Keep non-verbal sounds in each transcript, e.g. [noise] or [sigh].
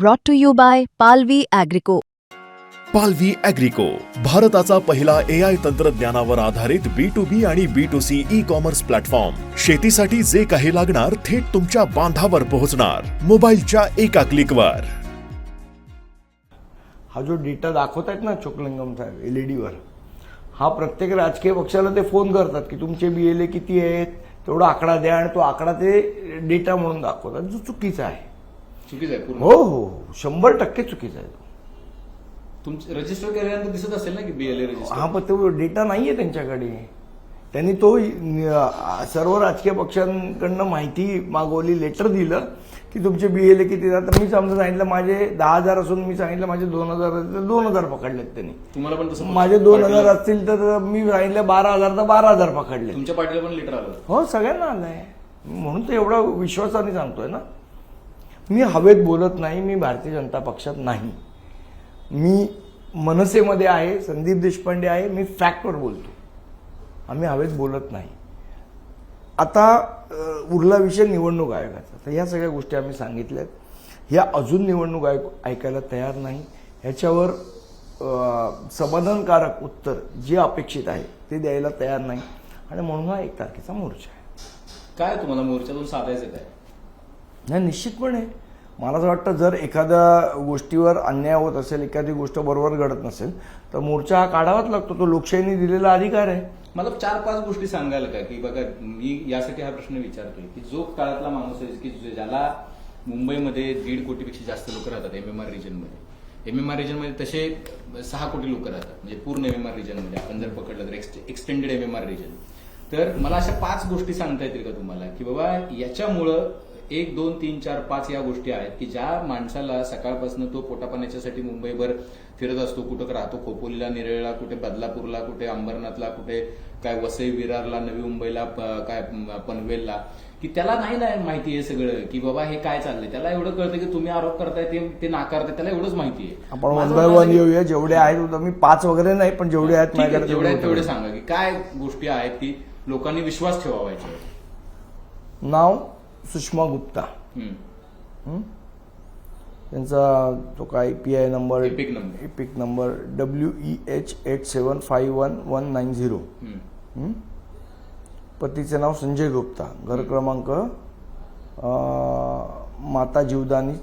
brought to you by Palvi Agrico. पालवी अॅग्रिको भारताचा पहिला ए आय तंत्रज्ञानावर आधारित बी टू बी आणि B two C e commerce platform शेतीसाठी जे काही लागणार थेट तुमच्या बांधावर पोहोचणार. मोबाईलच्या एका क्लिकवर हा जो डेटा दाखवतायत ना चोकलिंगम साहेब एल ई डीवर हा प्रत्येक राजकीय पक्षाला ते फोन करतात की तुमचे बी एल ए किती आहेत तेवढा आकडा द्या आणि तो आकडा ते डेटा म्हणून दाखवतात. जो चुकीचा आहे. चुकीचं आहे पूर्ण. हो हो. शंभर टक्के चुकीचा आहे तुमचं रजिस्टर केल्यानंतर दिसत असेल ना की बीएलए रजिस्टर हा पण तो डेटा नाही आहे त्यांच्याकडे. त्यांनी तो अ, सर्व राजकीय पक्षांकडनं माहिती मागवली लेटर दिलं की तुमचे बी एल ए किती तर मी समजा सांगितलं माझे दहा हजार असून मी सांगितलं माझे दोन हजार आहेत, तर दोन हजार पकडलेत त्यांनी. तुम्हाला पण तसं माझे दोन हजार असतील तर मी सांगितलं बारा हजार तर बारा हजार पकडले तुमच्या पार्टीला पण लिटर आलं. हो सगळ्यांना आलंय. म्हणून तर एवढा विश्वासाने सांगतोय ना. मी हवेत बोलत नाही मी भारतीय जनता पक्षात नाही. मी मनसेमध्ये आहे संदीप देशपांडे आहे मी फॅक्टवर बोलतो. आम्ही हवेत बोलत नाही. आता उरला विषय निवडणूक आयोगाचा. तर ह्या सगळ्या गोष्टी आम्ही सांगितल्यात. ह्या अजून निवडणूक आयोग ऐकायला तयार नाही. ह्याच्यावर समाधानकारक उत्तर जे अपेक्षित आहे ते द्यायला तयार नाही. आणि म्हणून हा एक तारखेचा मोर्चा आहे. काय तुम्हाला मोर्चातून साधायचं काय? नाही निश्चितपणे. मला असं वाटतं जर एखाद्या गोष्टीवर अन्याय होत असेल एखादी गोष्ट बरोबर घडत नसेल तर मोर्चा हा काढावाच लागतो. तो लोकशाहीने दिलेला अधिकार आहे. मला चार पाच गोष्टी सांगायला का की बघा मी यासाठी हा प्रश्न विचारतोय की जो काळातला माणूस आहे की ज्याला मुंबईमध्ये दीड कोटीपेक्षा जास्त लोक राहतात एम एम आर रिजनमध्ये एम एम आर रिजनमध्ये तसे सहा कोटी लोक राहतात म्हणजे पूर्ण एम एम आर रिजनमध्ये आपण जर पकडलं तर extended M M R region तर मला अशा पाच गोष्टी सांगता येतील का तुम्हाला? की बाबा याच्यामुळं एक दोन तीन चार पाच या गोष्टी आहेत की ज्या माणसाला सकाळपासून तो पोटापाण्याच्यासाठी मुंबईभर फिरत असतो कुठं राहतो खोपोलीला निरळला कुठे बदलापूरला कुठे अंबरनाथला कुठे काय वसई विरारला नवी मुंबईला काय पनवेलला की त्याला नाही ना माहिती आहे सगळं की बाबा हे काय चाललंय? त्याला एवढं कळतं की तुम्ही आरोप करताय ते ते नाकारताय त्याला एवढंच माहिती आहे. आपण वन बाय वन येऊया जेवढे आहेत मी पाच वगैरे नाही पण जेवढे आहेत जेवढे आहेत तेवढे सांगा की काय गोष्टी आहेत की लोकांनी विश्वास ठेवावा याच्यावर नाव? सुषमा गुप्ता? त्यांचा तो काय P I number. EPIC number W E H eight seven five one one nine zero. पतीचे नाव संजय गुप्ता. घर क्रमांक माता जीवदानी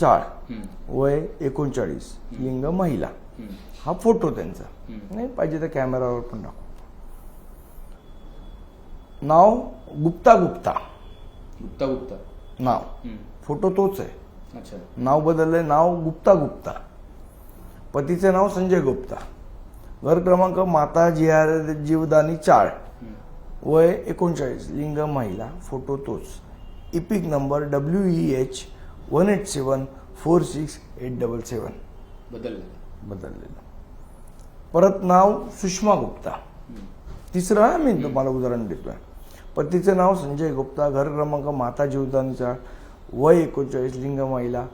चाळ. वय एकोणचाळीस. लिंग महिला. हा फोटो त्यांचा. नाही पाहिजे तर कॅमेरावर पण दाखव. नाव गुप्ता गुप्ता. गुप्ता गुप्ता. नाव. फोटो तोच आहे. अच्छा. नाव बदललंय नाव गुप्ता गुप्ता. पतीचे नाव संजय गुप्ता. घर क्रमांक माता जिहार जीवदानी चाळ. वय एकोणचाळीस लिंग महिला फोटो तोच. EPIC number W E H one eight seven four six eight double seven. बदललं. बदललेलं. परत नाव सुषमा गुप्ता. तिसरं मी तुम्हाला उदाहरण देतोय. पतीचे नाव संजय गुप्ता घर क्रमांक माता जीवदानीचा वय एकोणचाळीस लिंग महिला.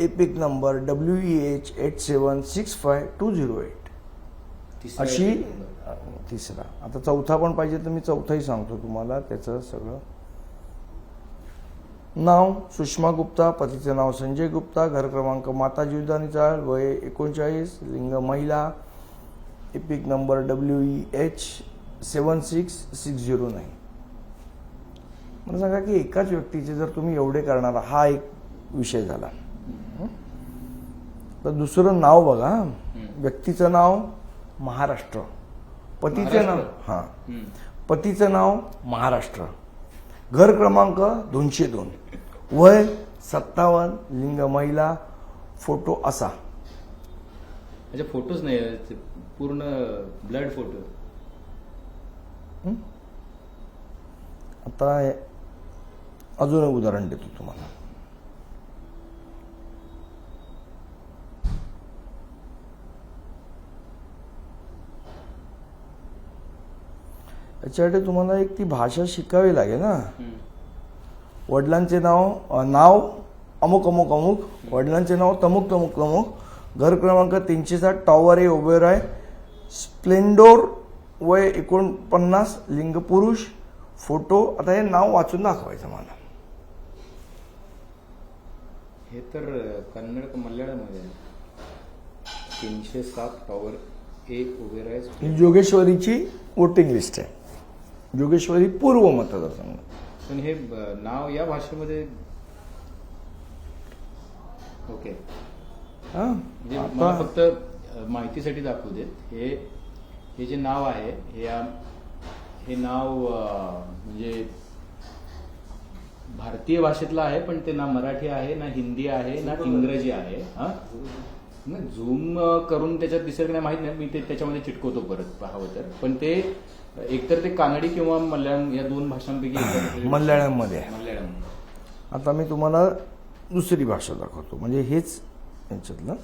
EPIC number W E H eight seven six five two zero eight तिसरा अशी. तिसरा. आता चौथा पण पाहिजे तर मी चौथाही सांगतो तुम्हाला त्याचं सगळं. नाव सुषमा गुप्ता पतीचे नाव संजय गुप्ता घर क्रमांक माता जीवदानीचा वय एकोणचाळीस लिंग महिला. EPIC number W E H seven six six zero nine मला सांगा की एकाच व्यक्तीचे जर तुम्ही एवढे करणारा हा एक विषय झाला? तर दुसरं नाव बघा. व्यक्तीचं नाव महाराष्ट्र पतीचे नाव? हां. पतीचं नाव महाराष्ट्र घर क्रमांक दोनशे दोन वय सत्तावन्न लिंग महिला फोटो असा म्हणजे फोटोच नाही पूर्ण ब्लड फोटो आता अजून एक उदाहरण देतो तुम्हाला. याच्यासाठी तुम्हाला एक ती भाषा शिकावी लागेल ना. वडिलांचे नाव नाव अमुक अमुक अमुक. वडिलांचे नाव तमुक तमुक तमुक. घर क्रमांक तीनशे साठ टॉवर ए ओबेराय स्प्लेंडोर वय एकोणपन्नास लिंग पुरुष फोटो आता हे नाव वाचून दाखवायचं मला. हे तर कन्नड मल्याळमध्ये तीनशे सात पॉवर एक उभे राहायचं ही जोगेश्वरीची वोटिंग लिस्ट आहे. जोगेश्वरी पूर्व मतदारसंघ. पण हे नाव या भाषेमध्ये ओके. हा? म्हणजे फक्त माहितीसाठी दाखवू देत. हे हे जे नाव आहे हे या- हे नाव म्हणजे भारतीय भाषेतलं आहे पण ते ना मराठी आहे ना हिंदी आहे ना इंग्रजी आहे हा? झूम. करून त्याच्यात दिसेल की नाही माहीत नाही मी ते त्याच्यामध्ये चिटकवतो परत पाहावं तर. पण ते एकतर ते कानडी किंवा मल्याळम या दोन भाषांपैकी एक- [clears throat] मल्याळममध्ये. आहे. मल्याळम. आता मी तुम्हाला दुसरी भाषा दाखवतो. म्हणजे हेच याच्यातलं.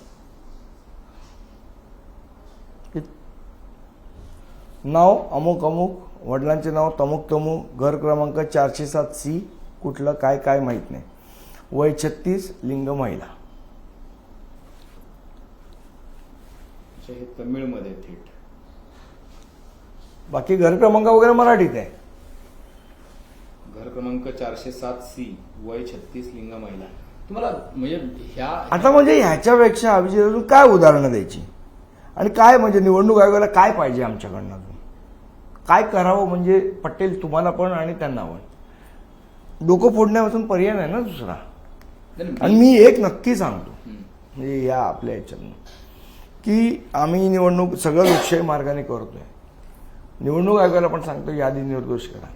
नाव अमुक अमुक वडिलांचे नाव तमुक तमुक घर क्रमांक चारशे सात सी कुठलं काय काय माहीत नाही. वय छत्तीस लिंग महिला. हे तमिळमध्ये थेट. बाकी घर क्रमांक वगैरे मराठीत आहे. घर क्रमांक चारशे सात सी वय छत्तीस लिंग महिला. तुम्हाला म्हणजे ह्या आता म्हणजे ह्याच्यापेक्षा अभिजित अजून काय उदाहरणं द्यायची? आणि काय म्हणजे निवडणूक आयोगाला काय पाहिजे आमच्याकडनं काय करावं म्हणजे पटेल तुम्हाला पण आणि त्यांना पण. डोकं फोडण्यापासून पर्याय नाही ना दुसरा. आणि मी एक नक्की सांगतो. म्हणजे या आपल्या ह्याच्यातनं की आम्ही निवडणूक सगळं लोकशाही मार्गाने करतोय. निवडणूक आयोगाला पण सांगतो यादी निर्दोष करा.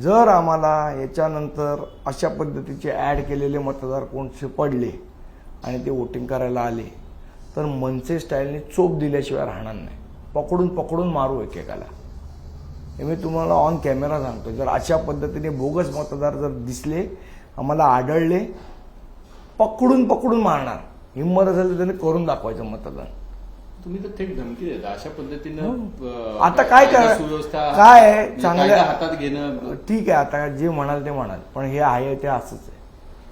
जर आम्हाला याच्यानंतर अशा पद्धतीचे ॲड केलेले मतदार कोणचे पडले आणि ते वोटिंग करायला आले तर मनसे स्टाईलने चोप दिल्याशिवाय राहणार नाही. पकडून पकडून मारू एकेकाला. हे मी तुम्हाला ऑन कॅमेरा सांगतो जर अशा पद्धतीने बोगस मतदार जर दिसले आम्हाला आढळले पकडून पकडून मारणार. हिंमत असेल तर त्यांनी करून दाखवायचं मतदान. तुम्ही तर थेट धमकी देता. अशा पद्धतीनं हो. आता काय करा- काय आहे? म्हणजे चांगल्या- हातात घेणं. ठीक आहे आता जे म्हणाल ते म्हणाल. पण हे आहे ते असंच आहे.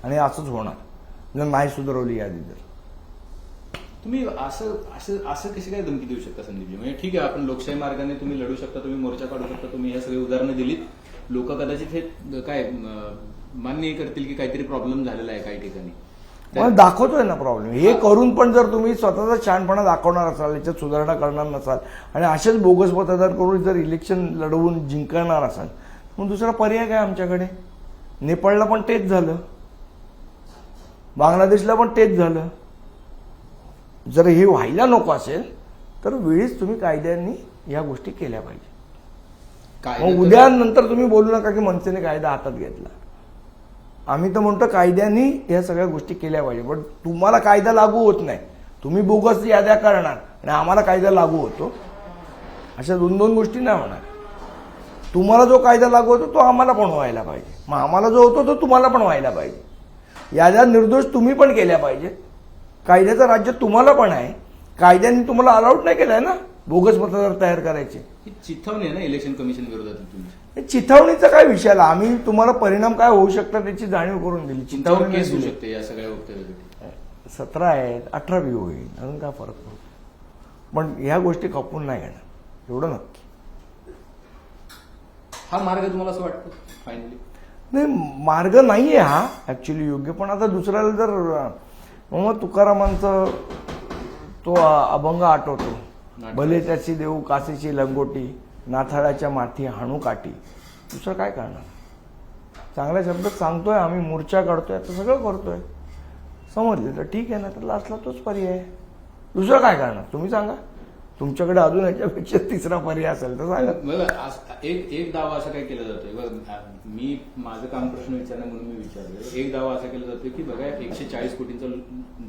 आणि असंच होणार. जर नाही सुधारवली यादी तर. तुम्ही असं असं असं कशी काय धमकी देऊ शकता संदीपजी? म्हणजे ठीक आहे आपण लोकशाही मार्गाने तुम्ही लढू शकता तुम्ही मोर्चा काढू शकता तुम्ही हे सगळी उदाहरणं दिलीत. लोक कदाचित हे काय मान्य करतील की काहीतरी प्रॉब्लेम झालेला आहे काही ठिकाणी. मग दाखवतोय ना प्रॉब्लेम हे करून पण जर तुम्ही स्वतःचा छानपणा दाखवणार असाल याच्यात सुधारणा करणार नसाल आणि असेच बोगस मतदार करून जर इलेक्शन लढवून जिंकणार असाल मग दुसरा पर्याय काय आमच्याकडे? नेपाळला पण तेच झालं. बांगलादेशला पण तेच झालं. जर हे व्हायला नको असेल तर वेळीच तुम्ही कायद्यांनी या गोष्टी केल्या पाहिजे. कायदा मग तर- उद्या नंतर तुम्ही बोलू नका की मनसेने कायदा हातात घेतला. आम्ही तर म्हणतो कायद्यानी या सगळ्या गोष्टी केल्या पाहिजे पण तुम्हाला कायदा लागू होत नाही. तुम्ही बोगस याद्या करणार आणि आम्हाला कायदा लागू होतो. अशा दोन दोन गोष्टी नाही होणार. तुम्हाला जो कायदा लागू होतो तो आम्हाला पण व्हायला पाहिजे. मग आम्हाला जो होतो तो तुम्हाला पण व्हायला पाहिजे. याद्या निर्दोष तुम्ही पण केल्या पाहिजेत. कायद्याचं राज्य तुम्हाला पण आहे. कायद्याने तुम्हाला अलाउड नाही केलंय ना? बोगस मतदार तयार करायचे. ही चिथावणी आहे ना इलेक्शन कमिशन विरोधात चिथावणीचा काय विषय आला? आम्ही तुम्हाला परिणाम काय होऊ शकतात त्याची जाणीव करून दिली. चिथावणी केस होऊ शकते या सगळ्या वक्तव्यासाठी. सतरा आहेत अठरा बी होईल. अजून काय फरक पडतो पण ह्या गोष्टी खपून नाही घेणार एवढं नक्की. हा मार्ग तुम्हाला असं वाटतं फायनली नाही मार्ग नाहीये हा. ऍक्च्युली योग्य. पण आता दुसऱ्याला जर मग तुकारामांचं तो अभंग आठवतो. भले त्याची देऊ कासेची लंगोटी नाथाळाच्या माथी हाणू काठी. दुसरं काय करणार? चांगल्या शब्दात सांगतोय आम्ही मोर्चा काढतोय आता सगळं करतोय. समजले तर ठीक आहे ना तर लास्टला तोच पर्याय दुसरं काय करणार? तुम्ही सांगा. तुमच्याकडे अजून याच्यापेक्षा तिसरा पर्याय असेल तर सांगा. बघा एक एक दावा असा काय केला जातोय. मी माझं काम प्रश्न विचारणं म्हणून मी विचारलं एक दावा असा केला जातोय की बघा एकशे चाळीस कोटींचा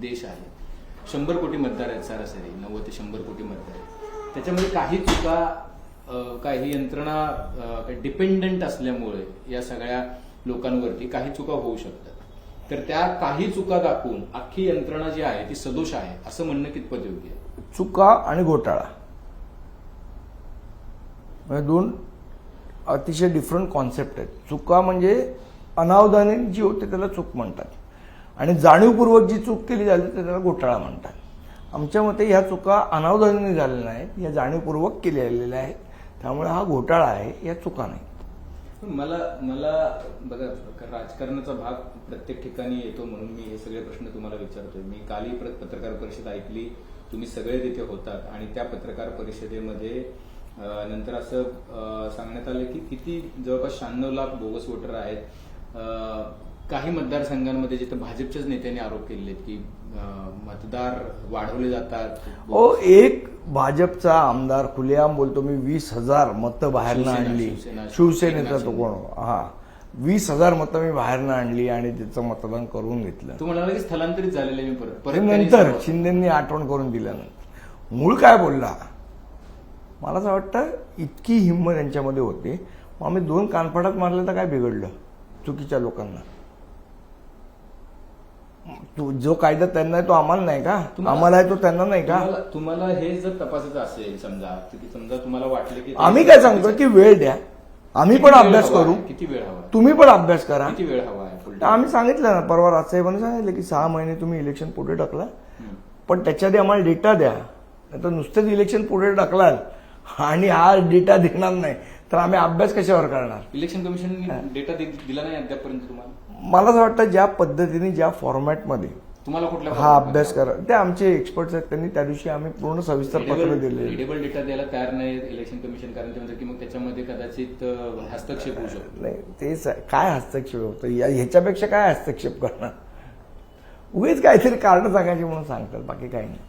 देश आहे. शंभर कोटी मतदार आहेत सरासरी. नव्वद ते शंभर कोटी मतदार आहेत. त्याच्यामध्ये काही चुका काही यंत्रणा डिपेंडंट असल्यामुळे या सगळ्या लोकांवरती काही चुका होऊ शकतात. तर त्या काही चुका दाखवून अख्खी यंत्रणा जी आहे ती सदोष आहे असं म्हणणं कितपत योग्य आहे? चुका आणि घोटाळा. म्हणजे दोन अतिशय डिफरंट कॉन्सेप्ट आहेत. चुका म्हणजे अनावधानी जी होते त्याला चूक म्हणतात. आणि जाणीवपूर्वक जी चूक केली जाते त्याला घोटाळा म्हणतात. आमच्या मते ह्या चुका अनावधानाने झालेल्या नाहीत या जाणीवपूर्वक केलेल्या आहेत. त्यामुळे हा घोटाळा आहे या चुका नाही मला मला बघा राजकारणाचा भाग प्रत्येक ठिकाणी येतो म्हणून मी हे सगळे प्रश्न तुम्हाला विचारतोय. मी कालही प्र- पत्रकार परिषद ऐकली. तुम्ही सगळे तिथे होतात आणि त्या पत्रकार परिषदेमध्ये नंतर असं सांगण्यात आलं की किती जवळपास शहाण्णव लाख बोगस वोटर आहेत. काही मतदारसंघांमध्ये जिथं भाजपच्याच नेत्यांनी आरोप आहेत की मतदार वाढवले जातात. हो एक भाजपचा आमदार खुलेआम बोलतो मी वीस हजार मतं शिवसेना, आणली. शिवसेना, शिवसेनेचा तो. कोण? हा. वीस हजार मतं मी बाहेरनं आणली आणि त्याचं मतदान करून घेतलं. तू म्हणाला की स्थलांतरित झालेले मी परत नंतर सांगावं. शिंदेनी आठवण करून दिल्यानंतर. मूळ काय बोलला? मला असं वाटतं इतकी हिंमत यांच्यामध्ये होती. मग आम्ही दोन कानफाटात मारलं तर काय बिघडलं? चुकीच्या लोकांना. तो जो कायदा त्यांना आहे तो आम्हाला नाही का? तुम्हाला- आम्हाला आहे तो त्यांना नाही का? तुम्हाला तुम्हाला हे जर तपासायचं असेल समजा की समजा तुम्हाला वाटलं की आम्ही काय सांगतो की वेळ द्या. आम्ही पण अभ्यास करू? किती वेळ हवा? तुम्ही पण अभ्यास करा. किती वेळ हवा आहे आम्ही सांगितलं ना परवा राजसाहेबांनी सांगितलं की सहा महिने तुम्ही इलेक्शन पुढे टाकला. पण त्याच्या आधी आम्हाला डेटा द्या. तर नुसतेच इलेक्शन पुढे टाकलाल आणि हा डेटा देणार नाही. तर आम्ही अभ्यास कशावर करणार? इलेक्शन कमिशनने डेटा दिला नाही अद्यापर्यंत तुम्हाला? मला असं वाटतं ज्या पद्धतीने ज्या फॉर्मॅटमध्ये तुम्हाला कुठल्या हा अभ्यास करा. ते आमचे एक्सपर्ट्स आहेत त्यांनी त्या दिवशी आम्ही पूर्ण सविस्तर पत्र दिले रिडेबल डेटा द्यायला तयार नाही इलेक्शन कमिशन कारण ते म्हणतात की मग त्याच्यामध्ये कदाचित हस्तक्षेप होऊ शकतो. नाही तेच. काय हस्तक्षेप होतं? या- ह्याच्यापेक्षा काय हस्तक्षेप करणार? उगीच काहीतरी कारण सांगायची म्हणून सांगतात बाकी काही नाही.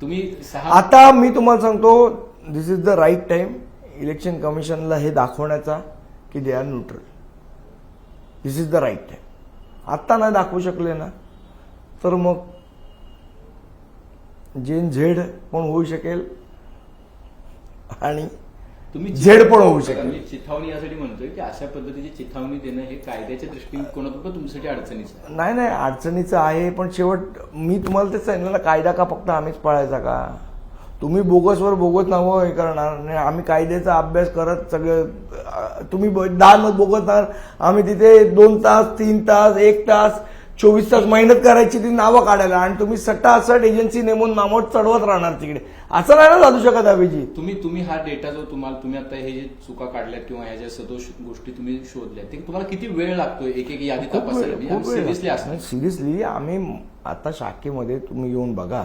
तुम्ही आता मी तुम्हाला सांगतो this is the right time election कमिशनला हे दाखवण्याचा की they are neutral this is the right time आत्ता नाही दाखवू शकले ना तर मग जेन झेड पण होऊ शकेल आणि तुम्ही झेड पण होऊ शकेल. मी चिथावणी यासाठी म्हणतोय की अशा पद्धतीची चिथावणी देणं हे कायद्याच्या दृष्टिकोनातून पण तुमच्यासाठी अडचणीचं नाही नाही अडचणीचं आहे पण शेवट मी तुम्हाला तेच सांगितलं ना कायदा का फक्त आम्हीच पाळायचा का तुम्ही बोगसवर बोगस नावं हे करणार नाही आम्ही कायद्याचा अभ्यास करत सगळं तुम्ही मत बोगसणार आम्ही तिथे दोन तास तीन तास एक तास चोवीस तास मेहनत करायची ती नावं काढायला आणि तुम्ही सट्टासट एजन्सी नेमून नावं चढवत राहणार तिकडे. असं नाही ना चालू शकत अभिजित तुम्ही तुम्ही हा डेटा जो तुम्हाला तुम्ही आता हे जे चुका काढल्यात किंवा ह्या ज्या सदोष गोष्टी तुम्ही शोधल्या ते तुम्हाला किती वेळ लागतोय? एक एक यादी तपासायला? सिरियसली सिरियसली आम्ही आता शाखेमध्ये तुम्ही येऊन बघा.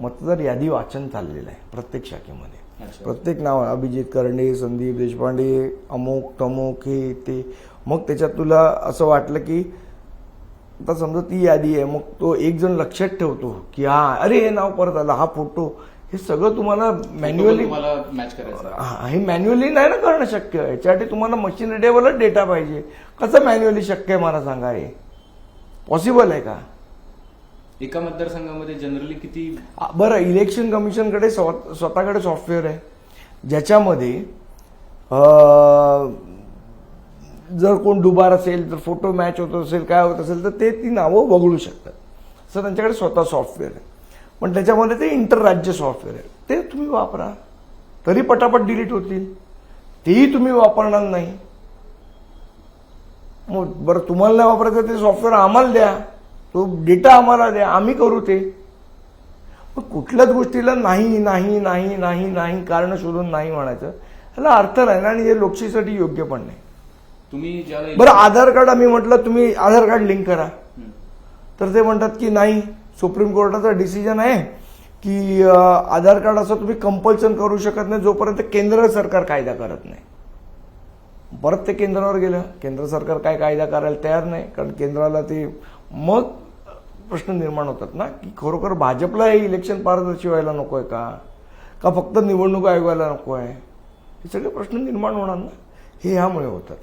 मतदार यादी वाचन चाललेलं आहे प्रत्येक शाखेमध्ये. प्रत्येक नाव अभिजित कर्णे संदीप देशपांडे अमुक तमुक हे ते. मग त्याच्यात तुला असं वाटलं की आता समजा ती यादी आहे मग तो एक जण लक्षात ठेवतो की हा अरे हे नाव परत आलं हा फोटो हे सगळं तुम्हाला मॅन्युअली मॅच करायचं. हा, हे मॅन्युअली नाही ना करणं शक्य याच्यासाठी तुम्हाला मशीन रिडेबलच डेटा पाहिजे. कसं मॅन्युअली शक्य आहे मला सांगा हे? पॉसिबल आहे का? एका मतदारसंघामध्ये जनरली किती बरं इलेक्शन कमिशनकडे स्व- स्वतःकडे सॉफ्टवेअर आहे. ज्याच्यामध्ये जर कोण दुबार असेल तर फोटो मॅच होत असेल काय होत असेल तर ते ती नावं वगळू शकतात. असं त्यांच्याकडे स्वतः सॉफ्टवेअर आहे. पण त्याच्यामध्ये ते इंटरराज्य सॉफ्टवेअर आहे. ते तुम्ही वापरा. तरी पटापट डिलीट होतील. तेही तुम्ही वापरणार नाही. मग बरं तुम्हाला नाही वापरायचं ते सॉफ्टवेअर आम्हाला द्या. तो डेटा आम्हाला द्या. आम्ही करू ते. मग कुठल्याच गोष्टीला नाही नाही नाही नाही नाही कारण शोधून नाही म्हणायचं. ह्याला अर्थ नाही ना आणि हे लोकशाहीसाठी योग्य पण नाही. तुम्ही बरं आधार कार्ड आम्ही म्हटलं तुम्ही आधार कार्ड लिंक करा. तर ते म्हणतात की नाही सुप्रीम कोर्टाचा डिसिजन आहे की आधार कार्ड असं तुम्ही कंपल्सन करू शकत नाही जोपर्यंत केंद्र सरकार कायदा करत नाही. परत ते केंद्रावर गेलं. केंद्र सरकार काय कायदा करायला तयार नाही कारण केंद्राला ते मग प्रश्न निर्माण होतात ना की खरोखर भाजपला हे इलेक्शन पारदर्शी व्हायला नको आहे का? का फक्त निवडणूक आयोगाला नको आहे हे सगळे प्रश्न निर्माण होणार ना? हे ह्यामुळे होतात.